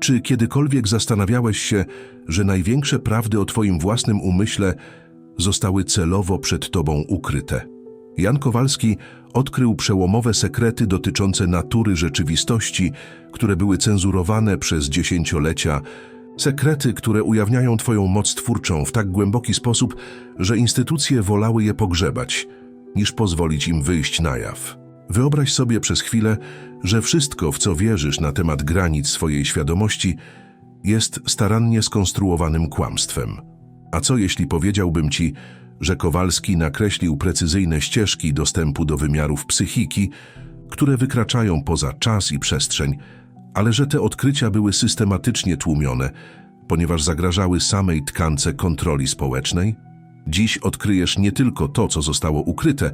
Czy kiedykolwiek zastanawiałeś się, że największe prawdy o Twoim własnym umyśle zostały celowo przed Tobą ukryte? Jan Kowalski odkrył przełomowe sekrety dotyczące natury rzeczywistości, które były cenzurowane przez dziesięciolecia, sekrety, które ujawniają Twoją moc twórczą w tak głęboki sposób, że instytucje wolały je pogrzebać, niż pozwolić im wyjść na jaw. Wyobraź sobie przez chwilę, że wszystko, w co wierzysz na temat granic swojej świadomości, jest starannie skonstruowanym kłamstwem. A co jeśli powiedziałbym ci, że Kowalski nakreślił precyzyjne ścieżki dostępu do wymiarów psychiki, które wykraczają poza czas i przestrzeń, ale że te odkrycia były systematycznie tłumione, ponieważ zagrażały samej tkance kontroli społecznej? Dziś odkryjesz nie tylko to, co zostało ukryte,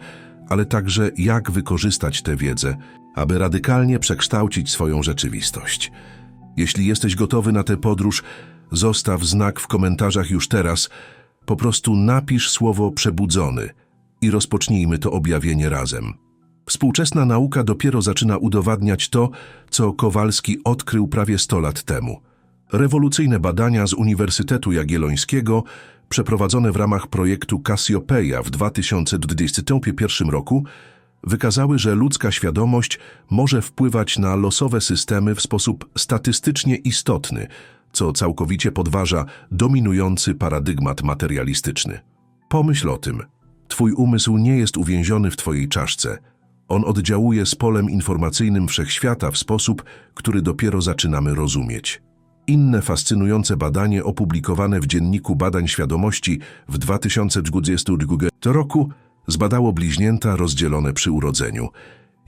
ale także jak wykorzystać tę wiedzę, aby radykalnie przekształcić swoją rzeczywistość. Jeśli jesteś gotowy na tę podróż, zostaw znak w komentarzach już teraz. Po prostu napisz słowo przebudzony i rozpocznijmy to objawienie razem. Współczesna nauka dopiero zaczyna udowadniać to, co Kowalski odkrył prawie 100 lat temu. Rewolucyjne badania z Uniwersytetu Jagiellońskiego, przeprowadzone w ramach projektu Cassiopeia w 2021 roku, wykazały, że ludzka świadomość może wpływać na losowe systemy w sposób statystycznie istotny, co całkowicie podważa dominujący paradygmat materialistyczny. Pomyśl o tym. Twój umysł nie jest uwięziony w Twojej czaszce. On oddziałuje z polem informacyjnym wszechświata w sposób, który dopiero zaczynamy rozumieć. Inne fascynujące badanie opublikowane w Dzienniku Badań Świadomości w 2022 roku zbadało bliźnięta rozdzielone przy urodzeniu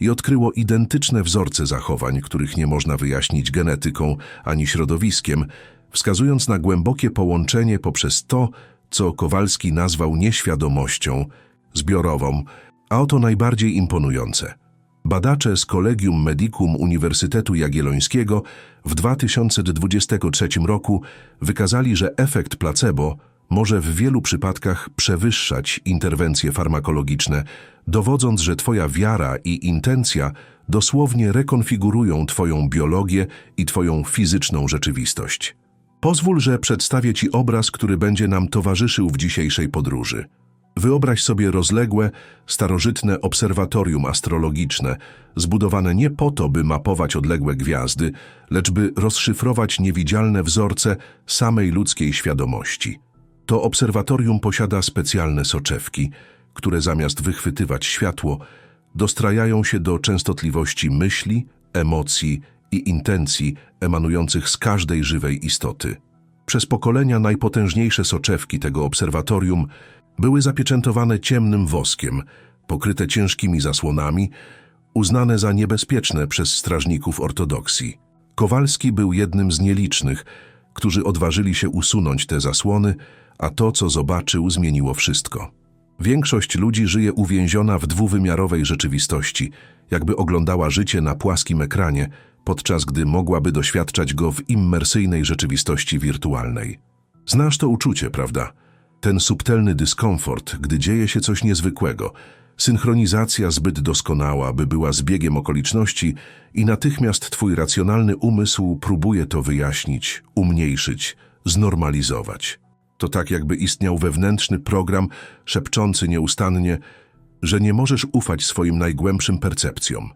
i odkryło identyczne wzorce zachowań, których nie można wyjaśnić genetyką ani środowiskiem, wskazując na głębokie połączenie poprzez to, co Kowalski nazwał nieświadomością zbiorową, a oto najbardziej imponujące. Badacze z Collegium Medicum Uniwersytetu Jagiellońskiego w 2023 roku wykazali, że efekt placebo może w wielu przypadkach przewyższać interwencje farmakologiczne, dowodząc, że Twoja wiara i intencja dosłownie rekonfigurują Twoją biologię i Twoją fizyczną rzeczywistość. Pozwól, że przedstawię Ci obraz, który będzie nam towarzyszył w dzisiejszej podróży. Wyobraź sobie rozległe, starożytne obserwatorium astrologiczne, zbudowane nie po to, by mapować odległe gwiazdy, lecz by rozszyfrować niewidzialne wzorce samej ludzkiej świadomości. To obserwatorium posiada specjalne soczewki, które zamiast wychwytywać światło, dostrajają się do częstotliwości myśli, emocji i intencji emanujących z każdej żywej istoty. Przez pokolenia najpotężniejsze soczewki tego obserwatorium były zapieczętowane ciemnym woskiem, pokryte ciężkimi zasłonami, uznane za niebezpieczne przez strażników ortodoksji. Kowalski był jednym z nielicznych, którzy odważyli się usunąć te zasłony, a to, co zobaczył, zmieniło wszystko. Większość ludzi żyje uwięziona w dwuwymiarowej rzeczywistości, jakby oglądała życie na płaskim ekranie, podczas gdy mogłaby doświadczać go w immersyjnej rzeczywistości wirtualnej. Znasz to uczucie, prawda? Ten subtelny dyskomfort, gdy dzieje się coś niezwykłego, synchronizacja zbyt doskonała, by była zbiegiem okoliczności i natychmiast twój racjonalny umysł próbuje to wyjaśnić, umniejszyć, znormalizować. To tak jakby istniał wewnętrzny program szepczący nieustannie, że nie możesz ufać swoim najgłębszym percepcjom.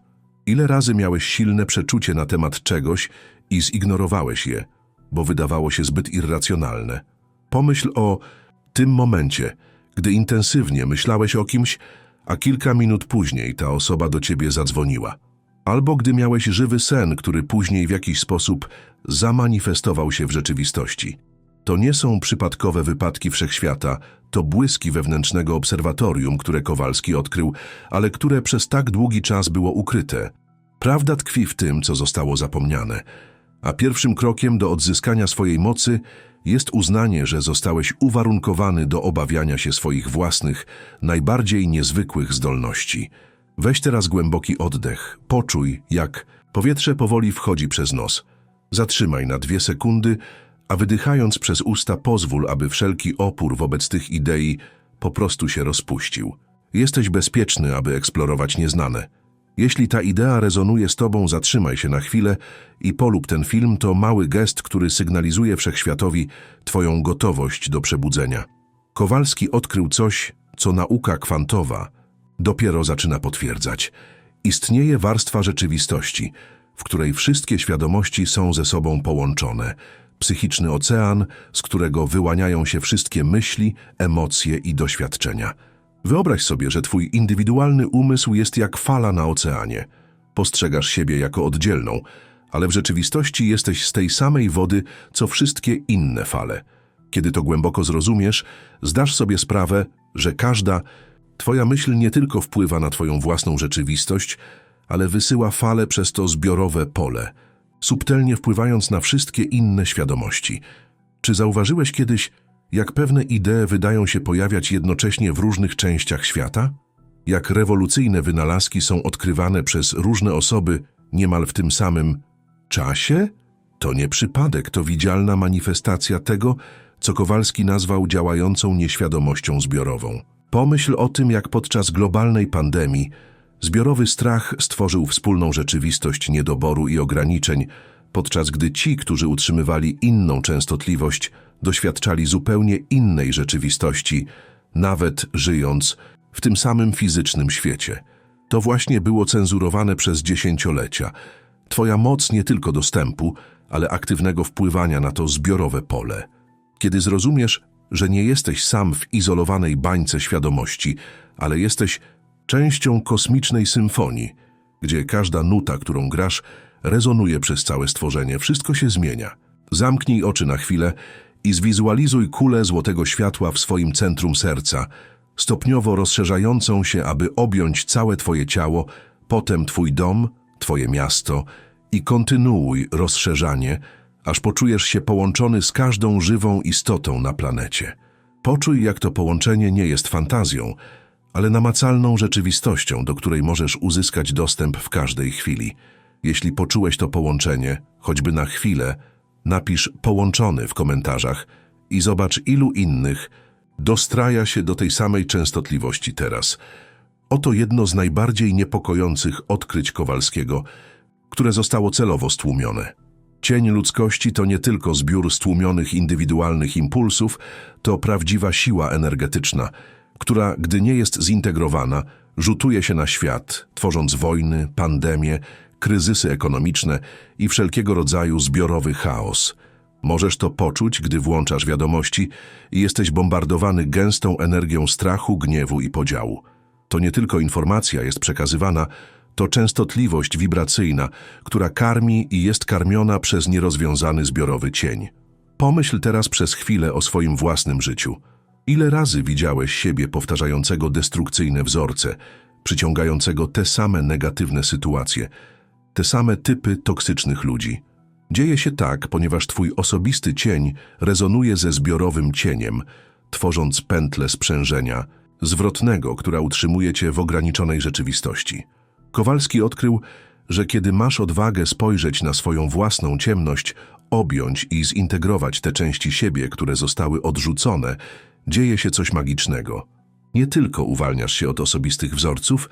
Ile razy miałeś silne przeczucie na temat czegoś i zignorowałeś je, bo wydawało się zbyt irracjonalne. Pomyśl o tym momencie, gdy intensywnie myślałeś o kimś, a kilka minut później ta osoba do ciebie zadzwoniła. Albo gdy miałeś żywy sen, który później w jakiś sposób zamanifestował się w rzeczywistości. To nie są przypadkowe wypadki wszechświata, to błyski wewnętrznego obserwatorium, które Kowalski odkrył, ale które przez tak długi czas było ukryte. Prawda tkwi w tym, co zostało zapomniane, a pierwszym krokiem do odzyskania swojej mocy jest uznanie, że zostałeś uwarunkowany do obawiania się swoich własnych, najbardziej niezwykłych zdolności. Weź teraz głęboki oddech, poczuj, jak powietrze powoli wchodzi przez nos. Zatrzymaj na dwie sekundy, a wydychając przez usta pozwól, aby wszelki opór wobec tych idei po prostu się rozpuścił. Jesteś bezpieczny, aby eksplorować nieznane. Jeśli ta idea rezonuje z Tobą, zatrzymaj się na chwilę i polub ten film. To mały gest, który sygnalizuje wszechświatowi Twoją gotowość do przebudzenia. Kowalski odkrył coś, co nauka kwantowa dopiero zaczyna potwierdzać. Istnieje warstwa rzeczywistości, w której wszystkie świadomości są ze sobą połączone. Psychiczny ocean, z którego wyłaniają się wszystkie myśli, emocje i doświadczenia. Wyobraź sobie, że twój indywidualny umysł jest jak fala na oceanie. Postrzegasz siebie jako oddzielną, ale w rzeczywistości jesteś z tej samej wody, co wszystkie inne fale. Kiedy to głęboko zrozumiesz, zdasz sobie sprawę, że każda twoja myśl nie tylko wpływa na twoją własną rzeczywistość, ale wysyła fale przez to zbiorowe pole, subtelnie wpływając na wszystkie inne świadomości. Czy zauważyłeś kiedyś, jak pewne idee wydają się pojawiać jednocześnie w różnych częściach świata? Jak rewolucyjne wynalazki są odkrywane przez różne osoby niemal w tym samym czasie? To nie przypadek, to widzialna manifestacja tego, co Kowalski nazwał działającą nieświadomością zbiorową. Pomyśl o tym, jak podczas globalnej pandemii zbiorowy strach stworzył wspólną rzeczywistość niedoboru i ograniczeń, podczas gdy ci, którzy utrzymywali inną częstotliwość, doświadczali zupełnie innej rzeczywistości, nawet żyjąc w tym samym fizycznym świecie. To właśnie było cenzurowane przez dziesięciolecia. Twoja moc nie tylko dostępu, ale aktywnego wpływania na to zbiorowe pole. Kiedy zrozumiesz, że nie jesteś sam w izolowanej bańce świadomości, ale jesteś częścią kosmicznej symfonii, gdzie każda nuta, którą grasz, rezonuje przez całe stworzenie, wszystko się zmienia. Zamknij oczy na chwilę i zwizualizuj kulę złotego światła w swoim centrum serca, stopniowo rozszerzającą się, aby objąć całe Twoje ciało, potem Twój dom, Twoje miasto i kontynuuj rozszerzanie, aż poczujesz się połączony z każdą żywą istotą na planecie. Poczuj, jak to połączenie nie jest fantazją, ale namacalną rzeczywistością, do której możesz uzyskać dostęp w każdej chwili. Jeśli poczułeś to połączenie, choćby na chwilę, napisz połączony w komentarzach i zobacz, ilu innych dostraja się do tej samej częstotliwości teraz. Oto jedno z najbardziej niepokojących odkryć Kowalskiego, które zostało celowo stłumione. Cień ludzkości to nie tylko zbiór stłumionych indywidualnych impulsów, to prawdziwa siła energetyczna, która, gdy nie jest zintegrowana, rzutuje się na świat, tworząc wojny, pandemie, kryzysy ekonomiczne i wszelkiego rodzaju zbiorowy chaos. Możesz to poczuć, gdy włączasz wiadomości i jesteś bombardowany gęstą energią strachu, gniewu i podziału. To nie tylko informacja jest przekazywana, to częstotliwość wibracyjna, która karmi i jest karmiona przez nierozwiązany zbiorowy cień. Pomyśl teraz przez chwilę o swoim własnym życiu. Ile razy widziałeś siebie powtarzającego destrukcyjne wzorce, przyciągającego te same negatywne sytuacje, te same typy toksycznych ludzi? Dzieje się tak, ponieważ twój osobisty cień rezonuje ze zbiorowym cieniem, tworząc pętlę sprzężenia, zwrotnego, która utrzymuje cię w ograniczonej rzeczywistości. Kowalski odkrył, że kiedy masz odwagę spojrzeć na swoją własną ciemność, objąć i zintegrować te części siebie, które zostały odrzucone, dzieje się coś magicznego. Nie tylko uwalniasz się od osobistych wzorców,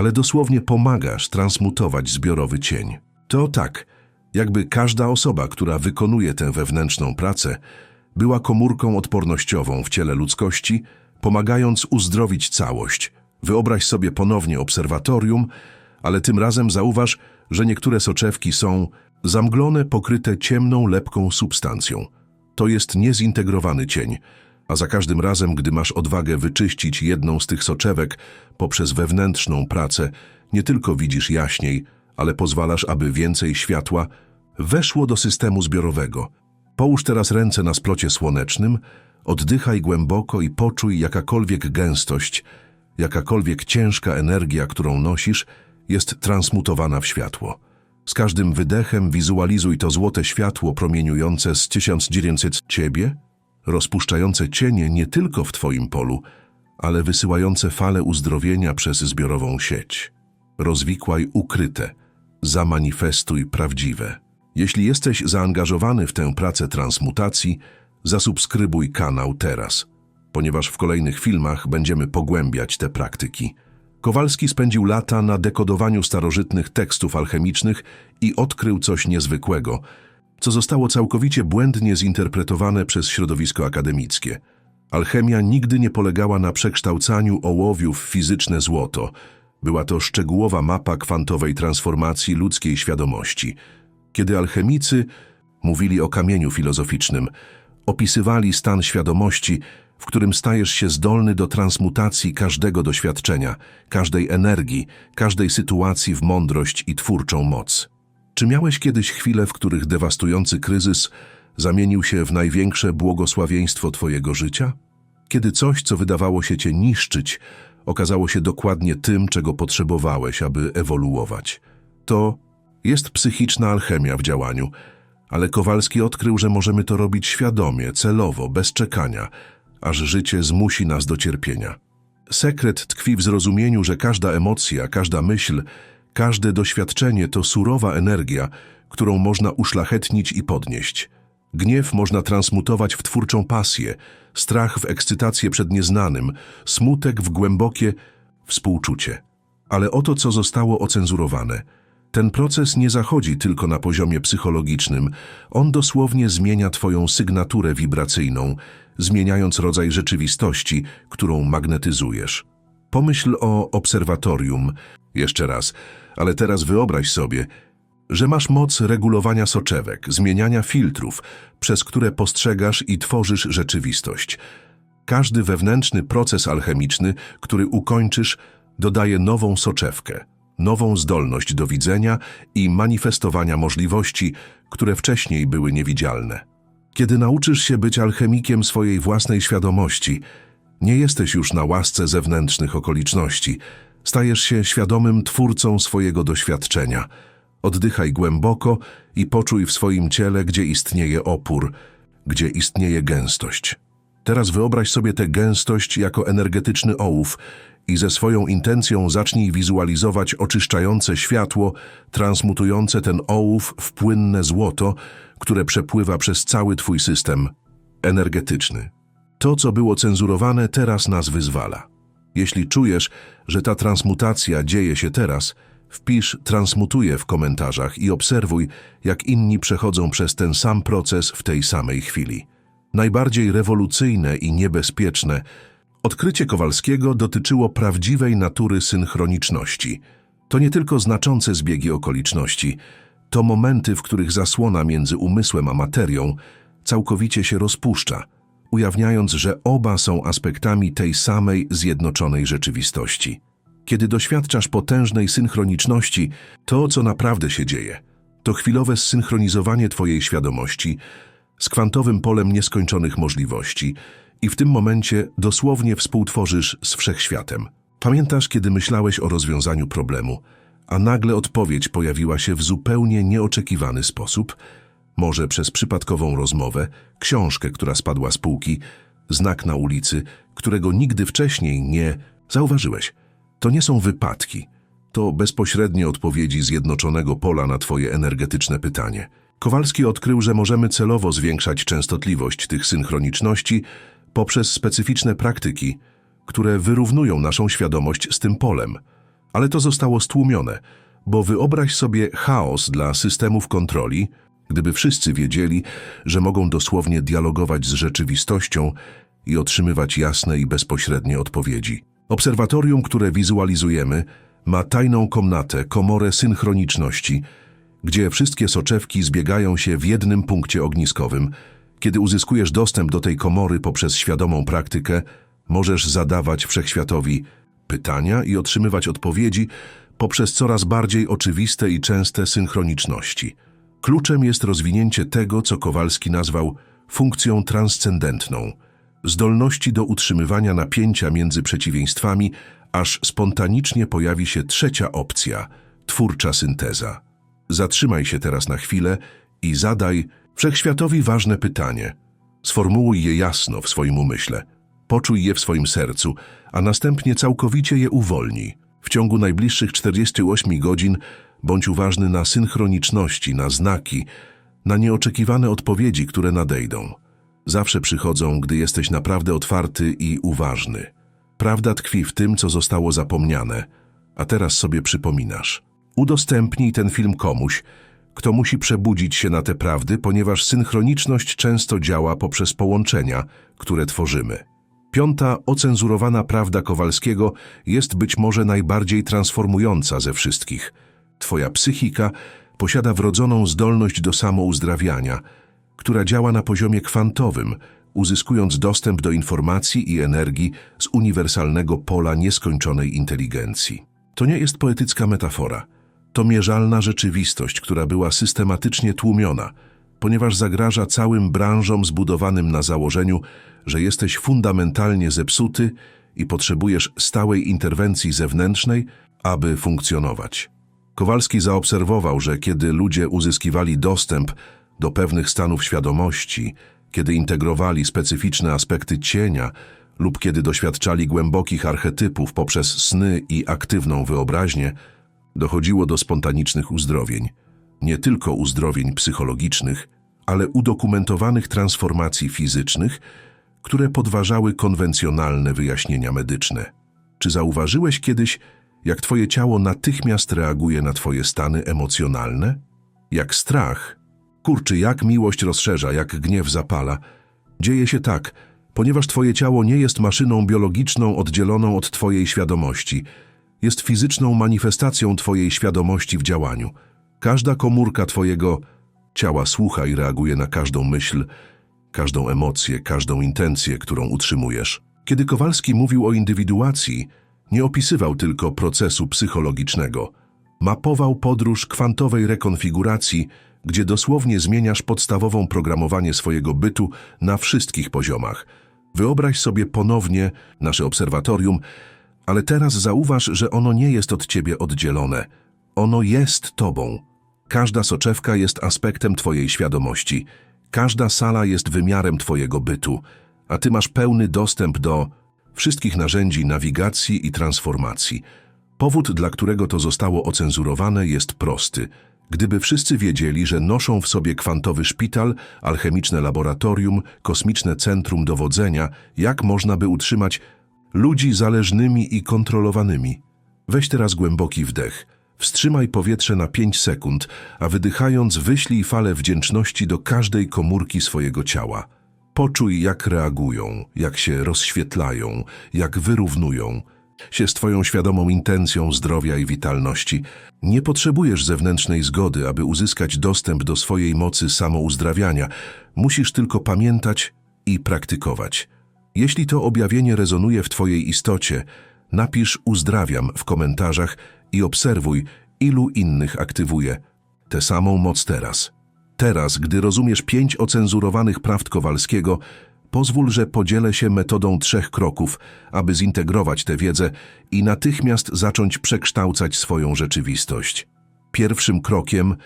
ale dosłownie pomagasz transmutować zbiorowy cień. To tak, jakby każda osoba, która wykonuje tę wewnętrzną pracę, była komórką odpornościową w ciele ludzkości, pomagając uzdrowić całość. Wyobraź sobie ponownie obserwatorium, ale tym razem zauważ, że niektóre soczewki są zamglone, pokryte ciemną, lepką substancją. To jest niezintegrowany cień, a za każdym razem, gdy masz odwagę wyczyścić jedną z tych soczewek poprzez wewnętrzną pracę, nie tylko widzisz jaśniej, ale pozwalasz, aby więcej światła weszło do systemu zbiorowego. Połóż teraz ręce na splocie słonecznym, oddychaj głęboko i poczuj jakakolwiek gęstość, jakakolwiek ciężka energia, którą nosisz, jest transmutowana w światło. Z każdym wydechem wizualizuj to złote światło promieniujące z 1900 ciebie, rozpuszczające cienie nie tylko w twoim polu, ale wysyłające fale uzdrowienia przez zbiorową sieć. Rozwikłaj ukryte, zamanifestuj prawdziwe. Jeśli jesteś zaangażowany w tę pracę transmutacji, zasubskrybuj kanał teraz, ponieważ w kolejnych filmach będziemy pogłębiać te praktyki. Kowalski spędził lata na dekodowaniu starożytnych tekstów alchemicznych i odkrył coś niezwykłego, co zostało całkowicie błędnie zinterpretowane przez środowisko akademickie. Alchemia nigdy nie polegała na przekształcaniu ołowiu w fizyczne złoto. Była to szczegółowa mapa kwantowej transformacji ludzkiej świadomości. Kiedy alchemicy mówili o kamieniu filozoficznym, opisywali stan świadomości, w którym stajesz się zdolny do transmutacji każdego doświadczenia, każdej energii, każdej sytuacji w mądrość i twórczą moc. Czy miałeś kiedyś chwile, w których dewastujący kryzys zamienił się w największe błogosławieństwo Twojego życia? Kiedy coś, co wydawało się Cię niszczyć, okazało się dokładnie tym, czego potrzebowałeś, aby ewoluować. To jest psychiczna alchemia w działaniu, ale Kowalski odkrył, że możemy to robić świadomie, celowo, bez czekania, aż życie zmusi nas do cierpienia. Sekret tkwi w zrozumieniu, że każda emocja, każda myśl, każde doświadczenie to surowa energia, którą można uszlachetnić i podnieść. Gniew można transmutować w twórczą pasję, strach w ekscytację przed nieznanym, smutek w głębokie współczucie. Ale oto co zostało ocenzurowane. Ten proces nie zachodzi tylko na poziomie psychologicznym, on dosłownie zmienia Twoją sygnaturę wibracyjną, zmieniając rodzaj rzeczywistości, którą magnetyzujesz. Pomyśl o obserwatorium, jeszcze raz, ale teraz wyobraź sobie, że masz moc regulowania soczewek, zmieniania filtrów, przez które postrzegasz i tworzysz rzeczywistość. Każdy wewnętrzny proces alchemiczny, który ukończysz, dodaje nową soczewkę, nową zdolność do widzenia i manifestowania możliwości, które wcześniej były niewidzialne. Kiedy nauczysz się być alchemikiem swojej własnej świadomości, nie jesteś już na łasce zewnętrznych okoliczności, stajesz się świadomym twórcą swojego doświadczenia. Oddychaj głęboko i poczuj w swoim ciele, gdzie istnieje opór, gdzie istnieje gęstość. Teraz wyobraź sobie tę gęstość jako energetyczny ołów i ze swoją intencją zacznij wizualizować oczyszczające światło, transmutujące ten ołów w płynne złoto, które przepływa przez cały Twój system energetyczny. To, co było cenzurowane, teraz nas wyzwala. Jeśli czujesz, że ta transmutacja dzieje się teraz, wpisz transmutuje w komentarzach i obserwuj, jak inni przechodzą przez ten sam proces w tej samej chwili. Najbardziej rewolucyjne i niebezpieczne odkrycie Kowalskiego dotyczyło prawdziwej natury synchroniczności. To nie tylko znaczące zbiegi okoliczności, to momenty, w których zasłona między umysłem a materią całkowicie się rozpuszcza, ujawniając, że oba są aspektami tej samej zjednoczonej rzeczywistości. Kiedy doświadczasz potężnej synchroniczności, to, co naprawdę się dzieje, to chwilowe zsynchronizowanie Twojej świadomości z kwantowym polem nieskończonych możliwości i w tym momencie dosłownie współtworzysz z wszechświatem. Pamiętasz, kiedy myślałeś o rozwiązaniu problemu, a nagle odpowiedź pojawiła się w zupełnie nieoczekiwany sposób? Może przez przypadkową rozmowę, książkę, która spadła z półki, znak na ulicy, którego nigdy wcześniej nie zauważyłeś. To nie są wypadki. To bezpośrednie odpowiedzi zjednoczonego pola na Twoje energetyczne pytanie. Kowalski odkrył, że możemy celowo zwiększać częstotliwość tych synchroniczności poprzez specyficzne praktyki, które wyrównują naszą świadomość z tym polem. Ale to zostało stłumione, bo wyobraź sobie chaos dla systemów kontroli, gdyby wszyscy wiedzieli, że mogą dosłownie dialogować z rzeczywistością i otrzymywać jasne i bezpośrednie odpowiedzi. Obserwatorium, które wizualizujemy, ma tajną komnatę, komorę synchroniczności, gdzie wszystkie soczewki zbiegają się w jednym punkcie ogniskowym. Kiedy uzyskujesz dostęp do tej komory poprzez świadomą praktykę, możesz zadawać wszechświatowi pytania i otrzymywać odpowiedzi poprzez coraz bardziej oczywiste i częste synchroniczności. Kluczem jest rozwinięcie tego, co Kowalski nazwał funkcją transcendentną, zdolności do utrzymywania napięcia między przeciwieństwami, aż spontanicznie pojawi się trzecia opcja twórcza synteza. Zatrzymaj się teraz na chwilę i zadaj wszechświatowi ważne pytanie. Sformułuj je jasno w swoim umyśle, poczuj je w swoim sercu, a następnie całkowicie je uwolnij. W ciągu najbliższych 48 godzin bądź uważny na synchroniczności, na znaki, na nieoczekiwane odpowiedzi, które nadejdą. Zawsze przychodzą, gdy jesteś naprawdę otwarty i uważny. Prawda tkwi w tym, co zostało zapomniane, a teraz sobie przypominasz. Udostępnij ten film komuś, kto musi przebudzić się na te prawdy, ponieważ synchroniczność często działa poprzez połączenia, które tworzymy. Piąta, ocenzurowana prawda Kowalskiego jest być może najbardziej transformująca ze wszystkich. Twoja psychika posiada wrodzoną zdolność do samouzdrawiania, która działa na poziomie kwantowym, uzyskując dostęp do informacji i energii z uniwersalnego pola nieskończonej inteligencji. To nie jest poetycka metafora. To mierzalna rzeczywistość, która była systematycznie tłumiona, ponieważ zagraża całym branżom zbudowanym na założeniu, że jesteś fundamentalnie zepsuty i potrzebujesz stałej interwencji zewnętrznej, aby funkcjonować. Kowalski zaobserwował, że kiedy ludzie uzyskiwali dostęp do pewnych stanów świadomości, kiedy integrowali specyficzne aspekty cienia lub kiedy doświadczali głębokich archetypów poprzez sny i aktywną wyobraźnię, dochodziło do spontanicznych uzdrowień. Nie tylko uzdrowień psychologicznych, ale udokumentowanych transformacji fizycznych, które podważały konwencjonalne wyjaśnienia medyczne. Czy zauważyłeś kiedyś, jak twoje ciało natychmiast reaguje na twoje stany emocjonalne? Jak strach. Kurczy, jak miłość rozszerza, jak gniew zapala. Dzieje się tak, ponieważ twoje ciało nie jest maszyną biologiczną oddzieloną od twojej świadomości. Jest fizyczną manifestacją twojej świadomości w działaniu. Każda komórka twojego ciała słucha i reaguje na każdą myśl, każdą emocję, każdą intencję, którą utrzymujesz. Kiedy Kowalski mówił o indywiduacji, nie opisywał tylko procesu psychologicznego. Mapował podróż kwantowej rekonfiguracji, gdzie dosłownie zmieniasz podstawową programowanie swojego bytu na wszystkich poziomach. Wyobraź sobie ponownie nasze obserwatorium, ale teraz zauważ, że ono nie jest od ciebie oddzielone. Ono jest tobą. Każda soczewka jest aspektem twojej świadomości. Każda sala jest wymiarem twojego bytu, a ty masz pełny dostęp do wszystkich narzędzi nawigacji i transformacji. Powód, dla którego to zostało ocenzurowane, jest prosty. Gdyby wszyscy wiedzieli, że noszą w sobie kwantowy szpital, alchemiczne laboratorium, kosmiczne centrum dowodzenia, jak można by utrzymać ludzi zależnymi i kontrolowanymi? Weź teraz głęboki wdech. Wstrzymaj powietrze na 5 sekund, a wydychając wyślij falę wdzięczności do każdej komórki swojego ciała. Poczuj, jak reagują, jak się rozświetlają, jak wyrównują się z Twoją świadomą intencją zdrowia i witalności. Nie potrzebujesz zewnętrznej zgody, aby uzyskać dostęp do swojej mocy samouzdrawiania. Musisz tylko pamiętać i praktykować. Jeśli to objawienie rezonuje w Twojej istocie, napisz uzdrawiam w komentarzach i obserwuj, ilu innych aktywuje tę samą moc teraz. Teraz, gdy rozumiesz pięć ocenzurowanych prawd Kowalskiego, pozwól, że podzielę się metodą trzech kroków, aby zintegrować tę wiedzę i natychmiast zacząć przekształcać swoją rzeczywistość. Pierwszym krokiem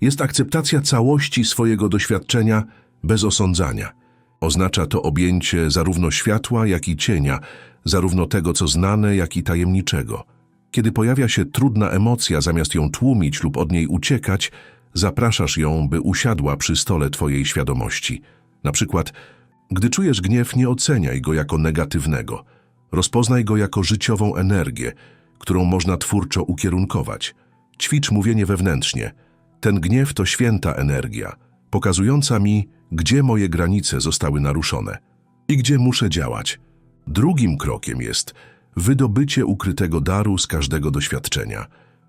jest akceptacja całości swojego doświadczenia bez osądzania. Oznacza to objęcie zarówno światła, jak i cienia, zarówno tego, co znane, jak i tajemniczego. Kiedy pojawia się trudna emocja, zamiast ją tłumić lub od niej uciekać, zapraszasz ją, by usiadła przy stole twojej świadomości. Na przykład, gdy czujesz gniew, nie oceniaj go jako negatywnego. Rozpoznaj go jako życiową energię, którą można twórczo ukierunkować. Ćwicz mówienie wewnętrznie. Ten gniew to święta energia, pokazująca mi, gdzie moje granice zostały naruszone i gdzie muszę działać. Drugim krokiem jest wydobycie ukrytego daru z każdego doświadczenia.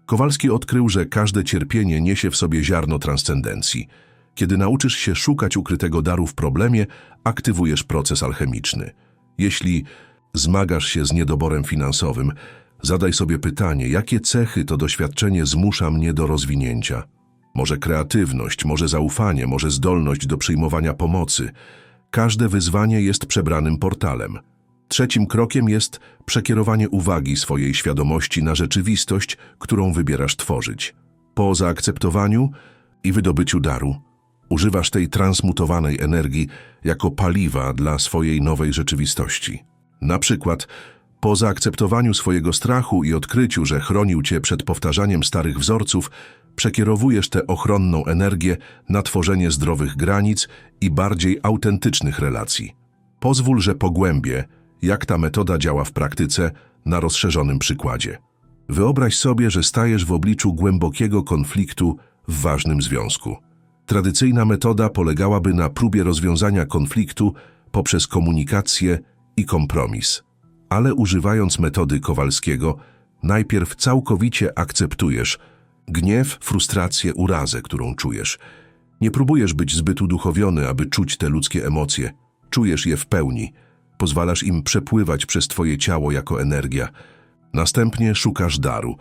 Kowalski odkrył, że każde cierpienie niesie w sobie ziarno transcendencji. Kiedy nauczysz się szukać ukrytego daru w problemie, aktywujesz proces alchemiczny. Jeśli zmagasz się z niedoborem finansowym, zadaj sobie pytanie, jakie cechy to doświadczenie zmusza mnie do rozwinięcia. Może kreatywność, może zaufanie, może zdolność do przyjmowania pomocy. Każde wyzwanie jest przebranym portalem. Trzecim krokiem jest przekierowanie uwagi swojej świadomości na rzeczywistość, którą wybierasz tworzyć. Po zaakceptowaniu i wydobyciu daru, używasz tej transmutowanej energii jako paliwa dla swojej nowej rzeczywistości. Na przykład, po zaakceptowaniu swojego strachu i odkryciu, że chronił cię przed powtarzaniem starych wzorców, przekierowujesz tę ochronną energię na tworzenie zdrowych granic i bardziej autentycznych relacji. Pozwól, że pogłębię jak ta metoda działa w praktyce na rozszerzonym przykładzie. Wyobraź sobie, że stajesz w obliczu głębokiego konfliktu w ważnym związku. Tradycyjna metoda polegałaby na próbie rozwiązania konfliktu poprzez komunikację i kompromis. Ale używając metody Kowalskiego, najpierw całkowicie akceptujesz gniew, frustrację, urazę, którą czujesz. Nie próbujesz być zbyt uduchowiony, aby czuć te ludzkie emocje. Czujesz je w pełni. Pozwalasz im przepływać przez twoje ciało jako energia. Następnie szukasz daru.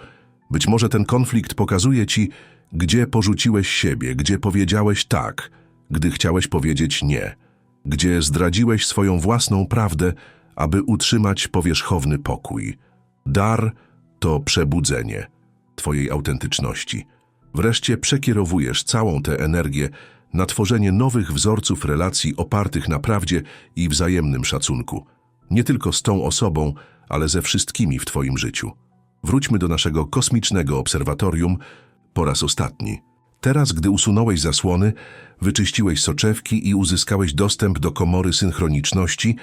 Być może ten konflikt pokazuje ci, gdzie porzuciłeś siebie, gdzie powiedziałeś tak, gdy chciałeś powiedzieć nie, gdzie zdradziłeś swoją własną prawdę, aby utrzymać powierzchowny pokój. Dar to przebudzenie twojej autentyczności. Wreszcie przekierowujesz całą tę energię na tworzenie nowych wzorców relacji opartych na prawdzie i wzajemnym szacunku. Nie tylko z tą osobą, ale ze wszystkimi w Twoim życiu. Wróćmy do naszego kosmicznego obserwatorium po raz ostatni. Teraz, gdy usunąłeś zasłony, wyczyściłeś soczewki i uzyskałeś dostęp do komory synchroniczności,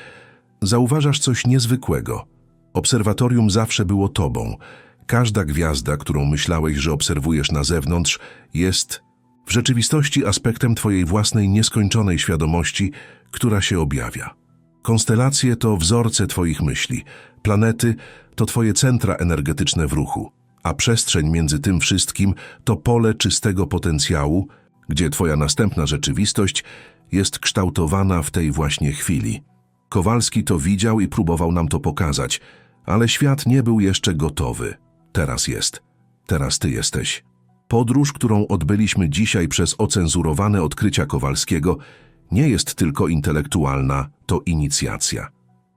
zauważasz coś niezwykłego. Obserwatorium zawsze było Tobą. Każda gwiazda, którą myślałeś, że obserwujesz na zewnątrz, jest w rzeczywistości aspektem Twojej własnej nieskończonej świadomości, która się objawia. Konstelacje to wzorce Twoich myśli, planety to Twoje centra energetyczne w ruchu, a przestrzeń między tym wszystkim to pole czystego potencjału, gdzie Twoja następna rzeczywistość jest kształtowana w tej właśnie chwili. Kowalski to widział i próbował nam to pokazać, ale świat nie był jeszcze gotowy. Teraz jest. Teraz Ty jesteś. Podróż, którą odbyliśmy dzisiaj przez ocenzurowane odkrycia Kowalskiego, nie jest tylko intelektualna, to inicjacja.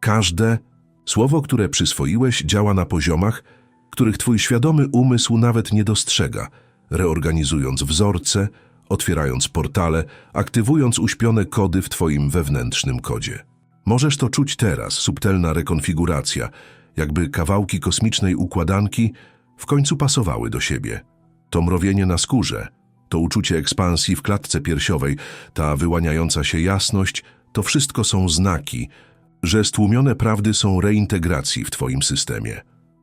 Każde słowo, które przyswoiłeś, działa na poziomach, których twój świadomy umysł nawet nie dostrzega, reorganizując wzorce, otwierając portale, aktywując uśpione kody w twoim wewnętrznym kodzie. Możesz to czuć teraz, subtelna rekonfiguracja, jakby kawałki kosmicznej układanki w końcu pasowały do siebie. To mrowienie na skórze, to uczucie ekspansji w klatce piersiowej, ta wyłaniająca się jasność, to wszystko są znaki, że stłumione prawdy są reintegracji w Twoim systemie.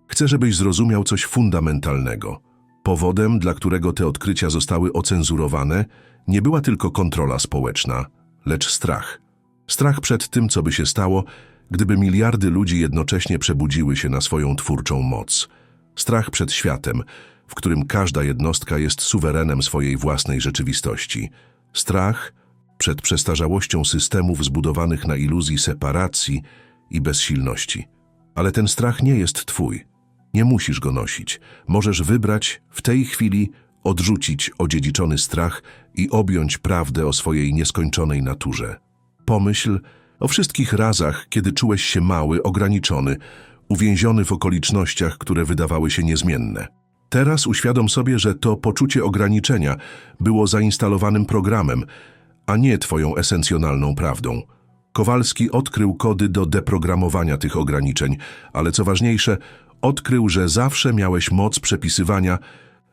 Chcę, żebyś zrozumiał coś fundamentalnego. Powodem, dla którego te odkrycia zostały ocenzurowane, nie była tylko kontrola społeczna, lecz strach. Strach przed tym, co by się stało, gdyby miliardy ludzi jednocześnie przebudziły się na swoją twórczą moc. Strach przed światem, w którym każda jednostka jest suwerenem swojej własnej rzeczywistości. Strach przed przestarzałością systemów zbudowanych na iluzji separacji i bezsilności. Ale ten strach nie jest twój. Nie musisz go nosić. Możesz wybrać w tej chwili odrzucić odziedziczony strach i objąć prawdę o swojej nieskończonej naturze. Pomyśl o wszystkich razach, kiedy czułeś się mały, ograniczony, uwięziony w okolicznościach, które wydawały się niezmienne. Teraz uświadom sobie, że to poczucie ograniczenia było zainstalowanym programem, a nie twoją esencjonalną prawdą. Kowalski odkrył kody do deprogramowania tych ograniczeń, ale co ważniejsze, odkrył, że zawsze miałeś moc przepisywania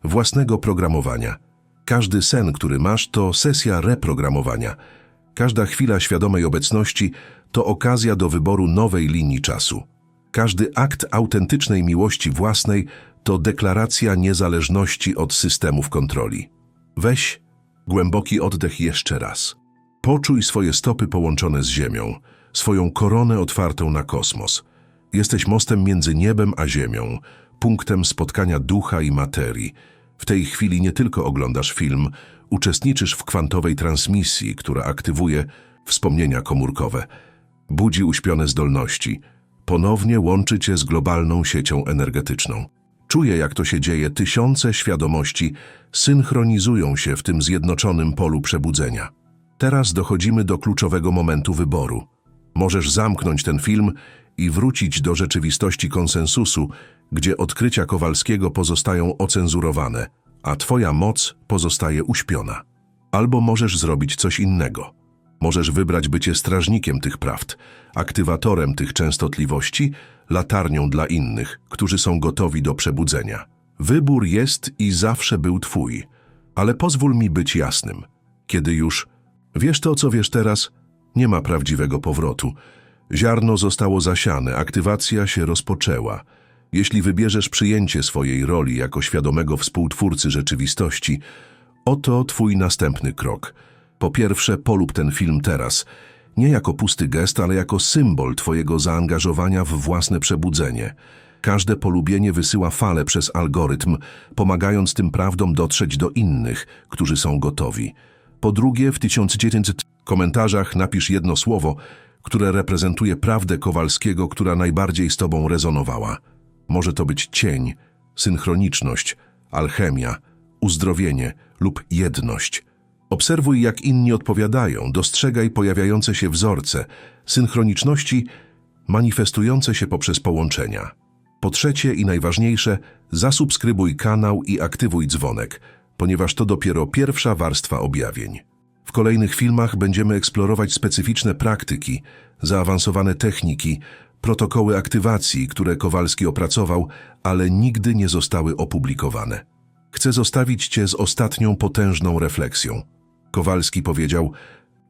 własnego programowania. Każdy sen, który masz, to sesja reprogramowania. Każda chwila świadomej obecności to okazja do wyboru nowej linii czasu. Każdy akt autentycznej miłości własnej to deklaracja niezależności od systemów kontroli. Weź głęboki oddech jeszcze raz. Poczuj swoje stopy połączone z ziemią, swoją koronę otwartą na kosmos. Jesteś mostem między niebem a ziemią, punktem spotkania ducha i materii. W tej chwili nie tylko oglądasz film, uczestniczysz w kwantowej transmisji, która aktywuje wspomnienia komórkowe, budzi uśpione zdolności, ponownie łączy cię z globalną siecią energetyczną. Czuję, jak to się dzieje, tysiące świadomości synchronizują się w tym zjednoczonym polu przebudzenia. Teraz dochodzimy do kluczowego momentu wyboru. Możesz zamknąć ten film i wrócić do rzeczywistości konsensusu, gdzie odkrycia Kowalskiego pozostają ocenzurowane, a twoja moc pozostaje uśpiona. Albo możesz zrobić coś innego. Możesz wybrać bycie strażnikiem tych prawd, aktywatorem tych częstotliwości, latarnią dla innych, którzy są gotowi do przebudzenia. Wybór jest i zawsze był twój, ale pozwól mi być jasnym. Kiedy już wiesz to, co wiesz teraz, nie ma prawdziwego powrotu. Ziarno zostało zasiane, aktywacja się rozpoczęła. Jeśli wybierzesz przyjęcie swojej roli jako świadomego współtwórcy rzeczywistości, oto twój następny krok. Po pierwsze, polub ten film teraz. Nie jako pusty gest, ale jako symbol twojego zaangażowania w własne przebudzenie. Każde polubienie wysyła falę przez algorytm, pomagając tym prawdom dotrzeć do innych, którzy są gotowi. Po drugie, w 1900 komentarzach napisz jedno słowo, które reprezentuje prawdę Kowalskiego, która najbardziej z tobą rezonowała. Może to być cień, synchroniczność, alchemia, uzdrowienie lub jedność. Obserwuj, jak inni odpowiadają, dostrzegaj pojawiające się wzorce, synchroniczności manifestujące się poprzez połączenia. Po trzecie i najważniejsze, zasubskrybuj kanał i aktywuj dzwonek, ponieważ to dopiero pierwsza warstwa objawień. W kolejnych filmach będziemy eksplorować specyficzne praktyki, zaawansowane techniki, protokoły aktywacji, które Kowalski opracował, ale nigdy nie zostały opublikowane. Chcę zostawić Cię z ostatnią potężną refleksją. Kowalski powiedział,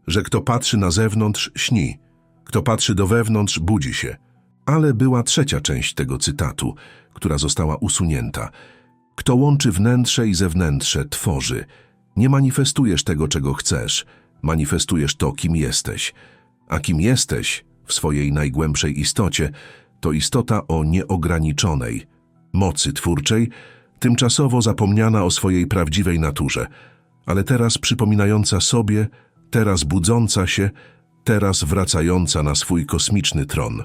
że kto patrzy na zewnątrz, śni, kto patrzy do wewnątrz, budzi się. Ale była trzecia część tego cytatu, która została usunięta. Kto łączy wnętrze i zewnętrze, tworzy. Nie manifestujesz tego, czego chcesz, manifestujesz to, kim jesteś. A kim jesteś w swojej najgłębszej istocie, to istota o nieograniczonej mocy twórczej, tymczasowo zapomniana o swojej prawdziwej naturze, ale teraz przypominająca sobie, teraz budząca się, teraz wracająca na swój kosmiczny tron.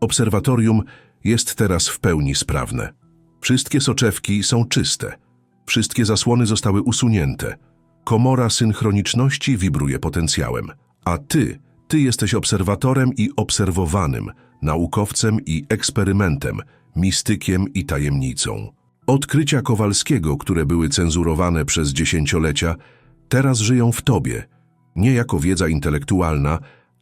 Obserwatorium jest teraz w pełni sprawne. Wszystkie soczewki są czyste. Wszystkie zasłony zostały usunięte. Komora synchroniczności wibruje potencjałem. A ty, ty jesteś obserwatorem i obserwowanym, naukowcem i eksperymentem, mistykiem i tajemnicą. Odkrycia Kowalskiego, które były cenzurowane przez dziesięciolecia, teraz żyją w tobie, nie jako wiedza intelektualna,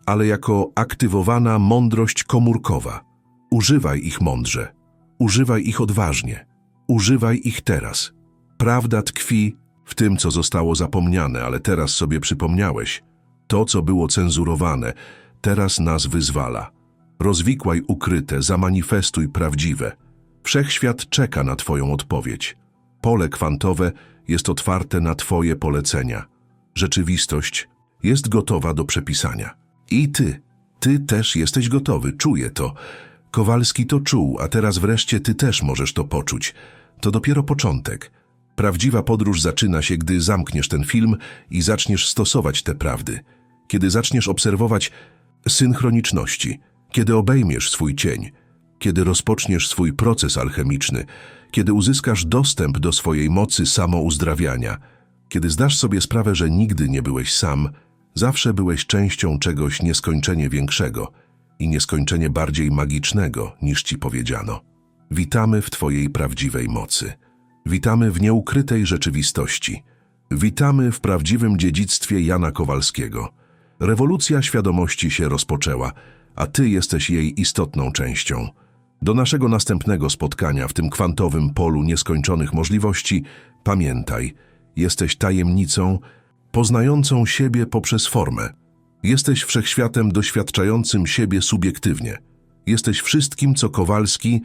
ale jako aktywowana mądrość komórkowa. Używaj ich mądrze, używaj ich odważnie, używaj ich teraz. Prawda tkwi w tym, co zostało zapomniane, ale teraz sobie przypomniałeś. To, co było cenzurowane, teraz nas wyzwala. Rozwikłaj ukryte, zamanifestuj prawdziwe. Wszechświat czeka na Twoją odpowiedź. Pole kwantowe jest otwarte na Twoje polecenia. Rzeczywistość jest gotowa do przepisania. I Ty, Ty też jesteś gotowy, czuję to. Kowalski to czuł, a teraz wreszcie Ty też możesz to poczuć. To dopiero początek. Prawdziwa podróż zaczyna się, gdy zamkniesz ten film i zaczniesz stosować te prawdy. Kiedy zaczniesz obserwować synchroniczności, kiedy obejmiesz swój cień, kiedy rozpoczniesz swój proces alchemiczny, kiedy uzyskasz dostęp do swojej mocy samouzdrawiania, kiedy zdasz sobie sprawę, że nigdy nie byłeś sam, zawsze byłeś częścią czegoś nieskończenie większego i nieskończenie bardziej magicznego, niż ci powiedziano. Witamy w Twojej prawdziwej mocy. Witamy w nieukrytej rzeczywistości. Witamy w prawdziwym dziedzictwie Jana Kowalskiego. Rewolucja świadomości się rozpoczęła, a Ty jesteś jej istotną częścią. Do naszego następnego spotkania w tym kwantowym polu nieskończonych możliwości pamiętaj, jesteś tajemnicą poznającą siebie poprzez formę. Jesteś wszechświatem doświadczającym siebie subiektywnie. Jesteś wszystkim, co Kowalski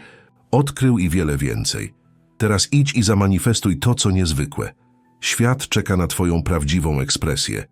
odkrył i wiele więcej. Teraz idź i zamanifestuj to, co niezwykłe. Świat czeka na Twoją prawdziwą ekspresję.